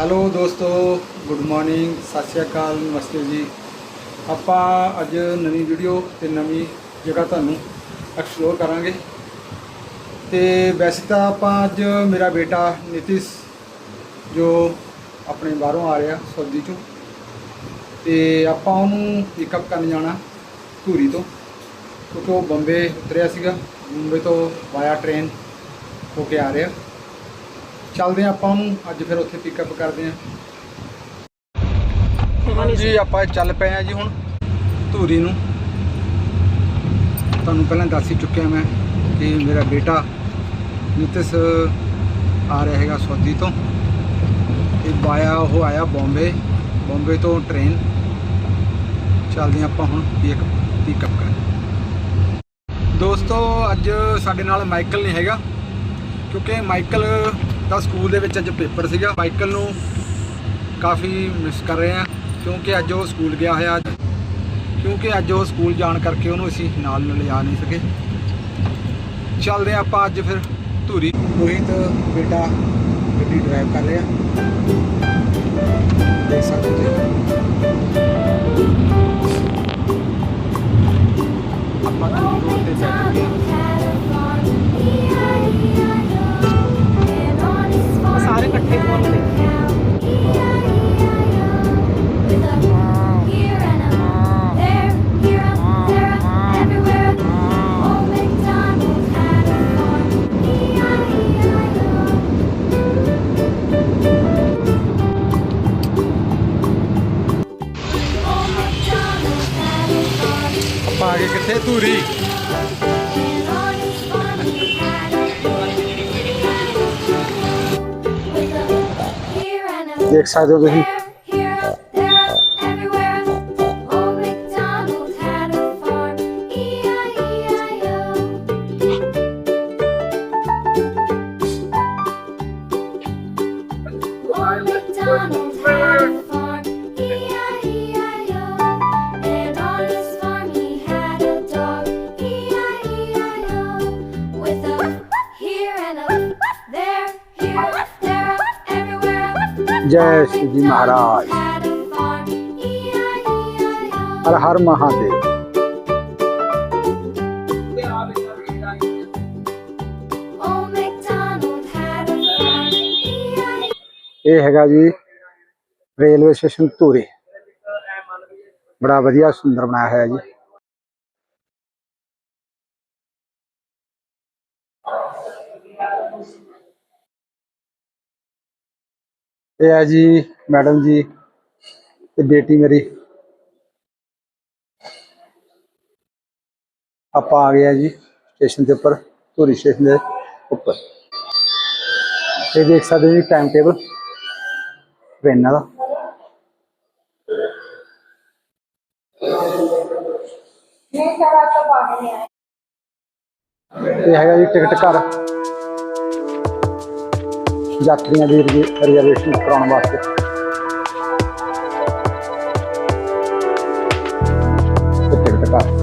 Hello ਦੋਸਤੋ good morning ਸਤਿ ਸ਼੍ਰੀ ਅਕਾਲ, ਨਮਸਤੇ ਜੀ। ਆਪਾਂ ਅੱਜ ਨਵੀਂ ਵੀਡੀਓ ਤੇ ਨਵੀਂ ਜਗ੍ਹਾ ਤੁਹਾਨੂੰ ਐਕਸਪਲੋਰ ਕਰਾਂਗੇ। ਤੇ ਵੈਸੇ ਤਾਂ ਆਪਾਂ ਅੱਜ ਮੇਰਾ ਬੇਟਾ ਨਿਤਿਸ਼, ਜੋ ਆਪਣੇ ਬਾਹਰੋਂ ਆ ਰਿਹਾ ਸੌਦੀ ਚੋਂ, ਤੇ ਆਪਾਂ ਉਹਨੂੰ ਪਿਕਅਪ ਕਰਨ ਜਾਣਾ ਧੂਰੀ ਤੋਂ। ਕਿਉਂਕਿ ਉਹ ਬੰਬੇ ਉਤਰਿਆ ਸੀਗਾ, ਬੰਬੇ ਤੋਂ ਵਾਇਆ ਟ੍ਰੇਨ ਹੋ ਕੇ ਆ ਰਿਹਾ। ਚੱਲਦੇ ਹਾਂ ਆਪਾਂ ਉਹਨੂੰ ਅੱਜ ਫਿਰ ਉੱਥੇ ਪਿਕਅਪ ਕਰਦੇ ਹਾਂ। ਜੀ ਆਪਾਂ ਚੱਲ ਪਏ ਆ ਜੀ ਹੁਣ ਧੂਰੀ ਨੂੰ। ਤੁਹਾਨੂੰ ਪਹਿਲਾਂ ਦੱਸ ਹੀ ਚੁੱਕਿਆ ਮੈਂ ਕਿ ਮੇਰਾ ਬੇਟਾ ਨਿਤਿਸ ਆ ਰਿਹਾ ਹੈਗਾ ਸੌਦੀ ਤੋਂ। ਤੇ ਵਾਇਆ ਉਹ ਆਇਆ ਬੰਬੇ ਬੰਬੇ ਤੋਂ ਟ੍ਰੇਨ ਚੱਲਦੇ ਆਪਾਂ ਹੁਣ ਪਿਕਅਪ ਕਰਨ। ਦੋਸਤੋ ਅੱਜ ਸਾਡੇ ਨਾਲ ਮਾਈਕਲ ਨਹੀਂ ਹੈਗਾ ਕਿਉਂਕਿ ਮਾਈਕਲ ਤਾਂ ਸਕੂਲ ਦੇ ਵਿੱਚ ਅੱਜ ਪੇਪਰ ਸੀਗਾ। ਮਾਈਕਲ ਨੂੰ ਕਾਫੀ ਮਿਸ ਕਰ ਰਹੇ ਆ, ਕਿਉਂਕਿ ਅੱਜ ਉਹ ਸਕੂਲ ਗਿਆ ਹੋਇਆ। ਅੱਜ ਕਿਉਂਕਿ ਅੱਜ ਉਹ ਸਕੂਲ ਜਾਣ ਕਰਕੇ ਉਹਨੂੰ ਅਸੀਂ ਨਾਲ ਲਿਜਾ ਨਹੀਂ ਸਕੇ। ਚੱਲਦੇ ਹਾਂ ਆਪਾਂ ਅੱਜ ਫਿਰ ਧੂਰੀ। ਰੋਹਿਤ ਬੇਟਾ ਗੱਡੀ ਡਰਾਈਵ ਕਰ ਰਿਹਾ। ਦੇਖ ਸਕਦੇ ਹੋ। ਆਪਾਂ ਧੂਰੀ ਰੋਡ ਤੇ ਜਾ ਚੁੱਕੇ ਹਾਂ। ਆਪਾਂ ਆ ਗਏ ਕਿੱਥੇ ਧੂਰੀ ਦੇਖ ਸਕਦੇ ਹੋ ਤੁਸੀਂ Mahadev Old MacDonald had a farm, E-I-E-I-O. ਇਹ ਹੈਗਾ ਜੀ ਰੇਲਵੇ ਸਟੇਸ਼ਨ ਧੂਰੀ ਬੜਾ ਵਧੀਆ ਸੁੰਦਰ ਬਣਾਇਆ ਹੋਇਆ ਜੀ ਇਹ ਹੈ ਜੀ ਮੈਡਮ ਜੀ ਤੇ ਬੇਟੀ ਮੇਰੀ। ਆਪਾਂ ਆ ਗਏ ਆ ਜੀ ਸਟੇਸ਼ਨ ਦੇ ਉੱਪਰ, ਧੂਰੀ ਸਟੇਸ਼ਨ ਦੇ ਉੱਪਰ। ਇਹ ਦੇਖ ਸਕਦੇ ਜੀ ਟਾਈਮ ਟੇਬਲ ਟ੍ਰੇਨਾਂ ਦਾ ਇਹ ਹੈਗਾ ਜੀ ਟਿਕਟ ਘਰ। ਯਾਤਰੀਆਂ ਦੀ ਰਿਜ਼ਰਵੇਸ਼ਨ ਕਰਾਉਣ ਵਾਸਤੇ। ਟਿਕਟ ਘਰ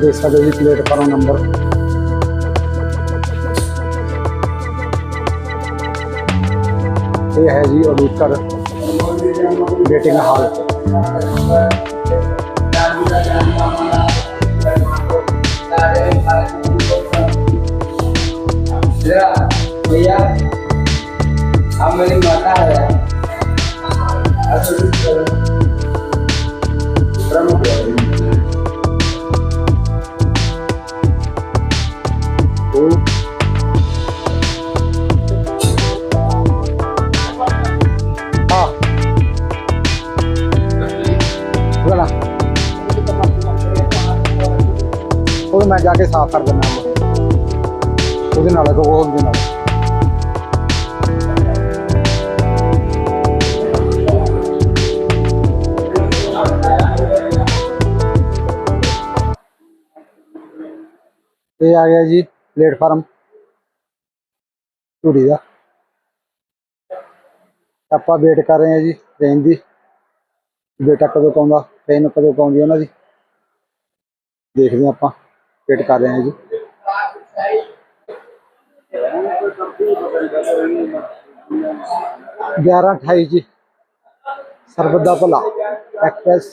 ਦੇਖ ਸਕਦੇ ਜੀ ਪਲੇਟਫਾਰਮ ਨੰਬਰ ਇਹ ਹੈ ਜੀ ਅਡੂਕਰ ਵੇਟਿੰਗ ਹਾਲ भैया अब मेरी माता है ਉਹ ਮੈਂ ਜਾ ਕੇ ਸਾਫ਼ ਕਰ ਦਿੰਦਾ ਉਹਦੇ ਨਾਲ ਉਹ ਉਹਦੇ ਨਾਲ। ਇਹ ਆ ਗਿਆ ਜੀ ਪਲੇਟਫਾਰਮ। ਧੂਰੀ ਦਾ। ਆਪਾਂ ਵੇਟ ਕਰ ਰਹੇ ਹਾਂ ਜੀ ਟ੍ਰੇਨ ਦੀ। ਬੇਟਾ ਕਦੋਂ ਪਾਉਂਦਾ ਟ੍ਰੇਨ ਕਦੋਂ ਪਾਉਂਦੀ ਉਹਨਾਂ ਦੀ। ਦੇਖਦੇ ਹਾਂ ਆਪਾਂ। ਵੇਟ ਕਰ ਰਹੇ ਹਾਂ ਜੀ ਗਿਆਰਾਂ ਅਠਾਈ ਜੀ ਸਰਬਤ ਦਾ ਭਲਾ ਐਕਸਪ੍ਰੈਸ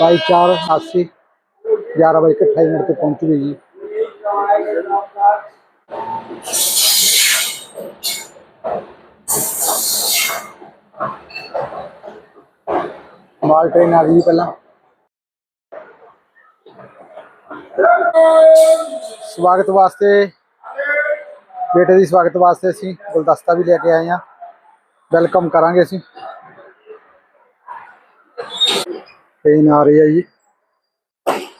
ਬਾਈ ਚਾਰ ਅੱਸੀ ਗਿਆਰਾਂ ਵਜੇ ਕੇ ਅਠਾਈ ਮਿੰਟ ਤੇ ਪਹੁੰਚੂਗੀ ਜੀ ਮਾਲ ਟ੍ਰੇਨ ਆ ਗਈ ਜੀ ਪਹਿਲਾਂ ਸਵਾਗਤ ਵਾਸਤੇ, ਬੇਟੇ ਦੀ ਸਵਾਗਤ ਵਾਸਤੇ ਅਸੀਂ ਗੁਲਦਸਤਾ ਵੀ ਲੈ ਕੇ ਆਏ ਹਾਂ। ਵੈਲਕਮ ਕਰਾਂਗੇ ਅਸੀਂ। ਟ੍ਰੇਨ ਆ ਰਹੀ ਹੈ ਜੀ।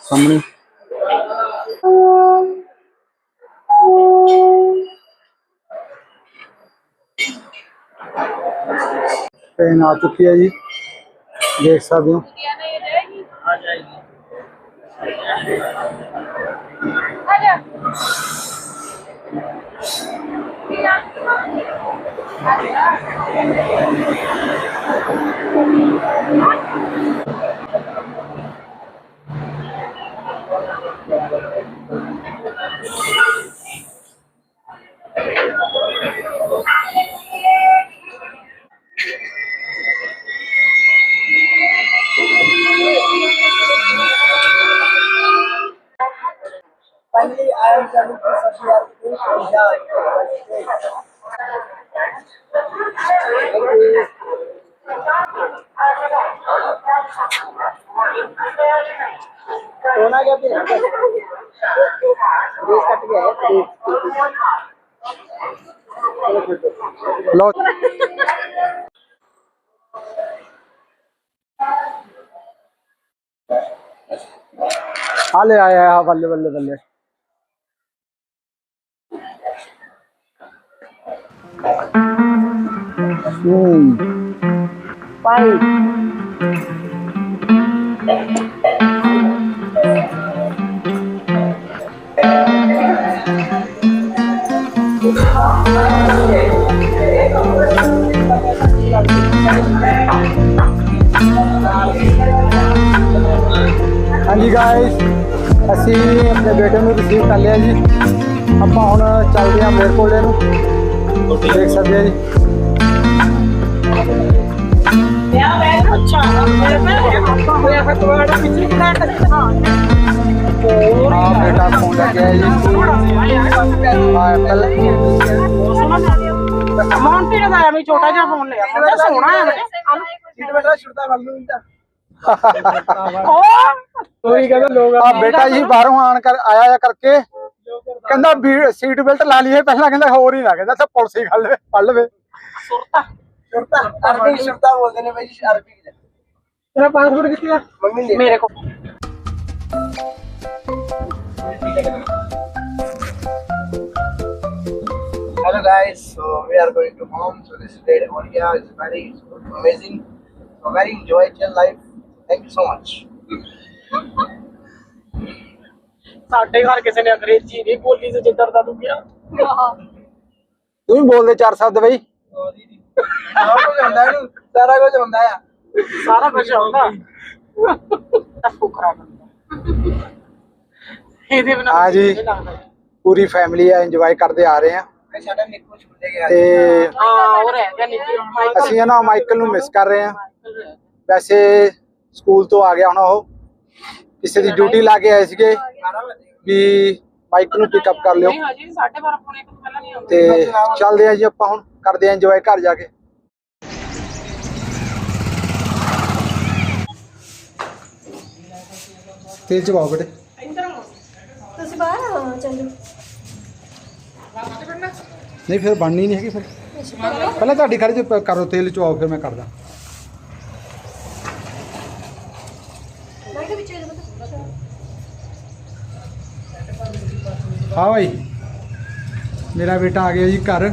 ਸਾਹਮਣੇ। ਟ੍ਰੇਨ ਆ ਚੁੱਕੀ ਹੈ ਜੀ। ਦੇਖ ਸਕਦੇ ਹੋ। सोना क्या पीना रेस कट गया है लो हाले आया बल्ले बल्ले बल्ले ਬੱਲੇ ਹੂੰ ਹਾਂਜੀ ਗਾਇਸ ਅਸੀਂ ਆਪਣੇ ਬੇਟੇ ਨੂੰ ਰਿਸੀਵ ਕਰ ਲਿਆ ਜੀ। ਆਪਾਂ ਹੁਣ ਚੱਲਦੇ ਹਾਂ ਮੇਰਕੋਲੇ ਨੂੰ। ਦੇਖ ਸਕਦੇ ਆ ਜੀ। ਬੇਟਾ ਜੀ ਬਾਹਰੋਂ ਆਣ ਕਰ ਆਇਆ ਆ ਕਰਕੇ। ਕਹਿੰਦਾ ਸੀਟ ਬੈਲਟ ਲਾ ਲਈਏ, ਪਹਿਲਾਂ ਕਹਿੰਦਾ ਹੋਰ ਹੀ ਨਾ, ਕਹਿੰਦਾ ਪੁਲਿਸ ਹੀ ਖੜ ਲਵੇ ਪੜ ਲਵੇ। ਸ਼ੁਰਤਾ ਅਰਬੀ ਸ਼ੁਰਤਾ ਬੋਲਦੇ ਨੇ ਬਾਈ ਜੀ ਅਰਬੀ ਵਿੱਚ ਤੇਰਾ ਪਾਸਪੋਰਟ ਕਿੱਥੇ ਆ ਮੰਮੀ ਨੇ ਮੇਰੇ ਕੋਲ Hello guys, so we are going to home. So this is day one here. It's very it's good, amazing. So very enjoy your life. Thank you so much. ਸਾਡੇ ਘਰ ਕਿਸੇ ਨੇ ਅੰਗਰੇਜ਼ੀ ਨਹੀਂ ਬੋਲੀ ਜਿੱਦਰ ਦਾ ਤੂੰ ਗਿਆ ਤੂੰ ਵੀ ਬੋਲਦੇ ਚਾਰ ਸ਼ਬਦ ਬਈ ਸਾਰਾ ਕੁਝ ਹੁੰਦਾ ਇਹਨੂੰ ਸਾਰਾ ਕੁਝ ਹੁੰਦਾ ਆ। ਸਾਰਾ ਕੁਝ ਆਉਂਦਾ। ਤਾਂ ਫੁਕਰਾ ਬੰਦਾ ਇਹਦੇ ਬਿਨਾਂ ਹਾਂ ਜੀ। ਨਹੀਂ ਲੱਗਦਾ। ਪੂਰੀ ਫੈਮਿਲੀ ਆ ਇੰਜੋਏ ਕਰਦੇ ਆ ਰਹੇ ਆ। ਇਹ ਸਾਡਾ ਨਿੱਕੂ ਛੁੱਟੇ ਗਿਆ। ਤੇ ਹਾਂ ਉਹ ਰਹਿ ਗਿਆ ਨਿੱਕੀ ਮਾਈਕਲ ਅਸੀਂ ਨਾ ਮਾਈਕਲ ਨੂੰ ਮਿਸ ਕਰ ਰਹੇ ਆ। ਵੈਸੇ ਸਕੂਲ ਤੋਂ ਆ ਗਿਆ ਹੁਣ ਉਹ। ਕਿਸੇ ਦੀ ਡਿਊਟੀ ਲਾ ਕੇ ਆਏ ਸੀਗੇ 12 ਵਜੇ ਵੀ ਮਾਈਕ ਨੂੰ ਪਿਕ ਅਪ ਕਰ ਲਿਓ। ਨਹੀਂ ਹਜੇ 12:30 ਪੌਣੇ ਤੋਂ ਪਹਿਲਾਂ ਨਹੀਂ ਆਉਂਦਾ। ਤੇ ਚੱਲਦੇ ਆ ਜੀ ਆਪਾਂ ਹੁਣ ਕਰਦੇ ਆ ਇੰਜੋਏ ਘਰ ਜਾ ਕੇ। ਤੇਲ ਚ ਪਾਓ ਬੇਟੇ ਤੁਸੀਂ ਬਾਹਰ ਆਓ ਚੱਲੋ। ਨਹੀਂ ਫਿਰ ਬਣਨੀ ਨਹੀਂ ਹੈਗੀ ਫਿਰ। ਪਹਿਲਾਂ ਤੁਹਾਡੀ ਖੜੀ ਚ ਕਰੋ ਤੇਲ ਚਵਾਓ ਫਿਰ ਮੈਂ ਕਰਦਾ। ਹਾਂ ਭਾਈ ਮੇਰਾ ਬੇਟਾ ਆ ਗਿਆ ਜੀ ਘਰ।